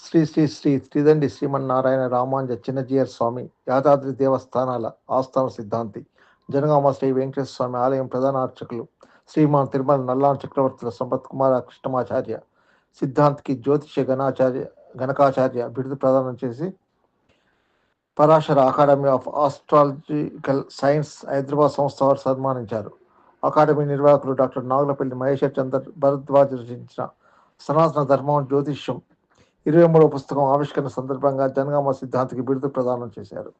శ్రీ శ్రీ శ్రీ త్రిదండి శ్రీమన్నారాయణ రామాంజ చిన్నజీయర్ స్వామి యాదాద్రి దేవస్థానాల ఆస్థాన సిద్ధాంతి. జనగామ శ్రీ వెంకటేశ్వర స్వామి ఆలయం ప్రధాన అర్చకులు శ్రీమాన్ తిరుమల నల్లాన్ చక్రవర్తుల సంపత్ కుమార కృష్ణమాచార్య సిద్ధాంతికి జ్యోతిష గణాచార్య గణకాచార్య బిరుదు ప్రదానం చేసి Parashara academy of astrological science Hyderabad సంస్థ వారు సన్మానించారు. అకాడమీ నిర్వాహకులు డాక్టర్ నాగులపల్లి మహేశ్వర్ చందర్ భరద్వాజ్ రచించిన సనాతన ధర్మం జ్యోతిష్యం ఇరవై మూడవ పుస్తకం ఆవిష్కరణ సందర్భంగా జనగామ సిద్ధాంతికి బిరుదు ప్రదానం చేశారు.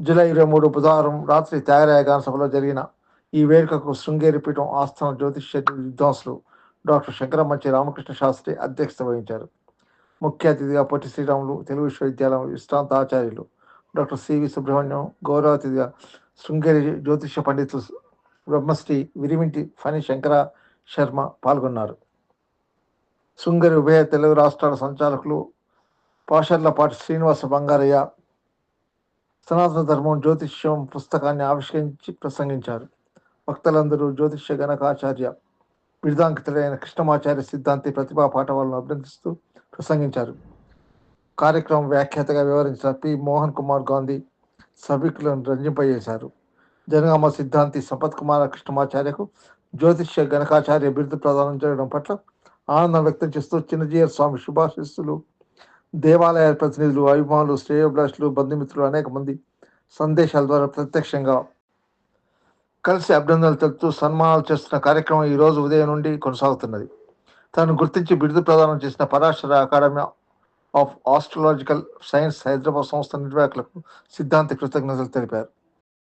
జూలై ఇరవై మూడు బుధవారం రాత్రి త్యాగరాయ గాన సభలో జరిగిన ఈ వేడుకకు శృంగేరి పీఠం ఆస్థాన జ్యోతిష్య విద్వాంసులు డాక్టర్ శంకరమంచి రామకృష్ణ శాస్త్రి అధ్యక్షత వహించారు. ముఖ్య అతిథిగా పొట్టి శ్రీరాములు తెలుగు విశ్వవిద్యాలయం విశ్రాంత ఆచార్యులు డాక్టర్ సివి సుబ్రహ్మణ్యం గౌరవ అతిథిగా శృంగేరి జ్యోతిష్య పండితులు బ్రహ్మశ్రీ విరిమింటి ఫణి శంకర శర్మ పాల్గొన్నారు. శృంగరి ఉభయ తెలుగు రాష్ట్రాల సంచాలకులు పాషర్లపాటి శ్రీనివాస బంగారయ్య సనాతన ధర్మం జ్యోతిష్యం పుస్తకాన్ని ఆవిష్కరించి ప్రసంగించారు. భక్తులందరూ జ్యోతిష్య గణకాచార్య బిరుదాంకితులైన కృష్ణమాచార్య సిద్ధాంతి ప్రతిభా పాఠవాలను అభినందిస్తూ ప్రసంగించారు. కార్యక్రమం వ్యాఖ్యాతగా వివరించిన పి. మోహన్ కుమార్ గాంధీ సభికులను రంజింపజేశారు. జనగామ సిద్ధాంతి సంపత్ కుమార కృష్ణమాచార్యకు జ్యోతిష్య గణకాచార్య బిరుదు ప్రదానం చేయడం పట్ల ఆనందం వ్యక్తం చేస్తూ చిన్నజీయర్ స్వామి శుభాశిస్తులు దేవాలయ ప్రతినిధులు అభిమానులు శ్రేయోభిలాషులు బంధుమిత్రులు అనేక మంది సందేశాల ద్వారా ప్రత్యక్షంగా కలిసి అభినందనలు తెలుపుతూ సన్మానాలు చేస్తున్న కార్యక్రమం ఈ రోజు ఉదయం నుండి కొనసాగుతున్నది. తాను గుర్తించి బిరుదు ప్రదానం చేసిన Parashara academy of astrological science Hyderabad సంస్థ నిర్వాహకులకు సిద్ధాంత కృతజ్ఞతలు తెలిపారు.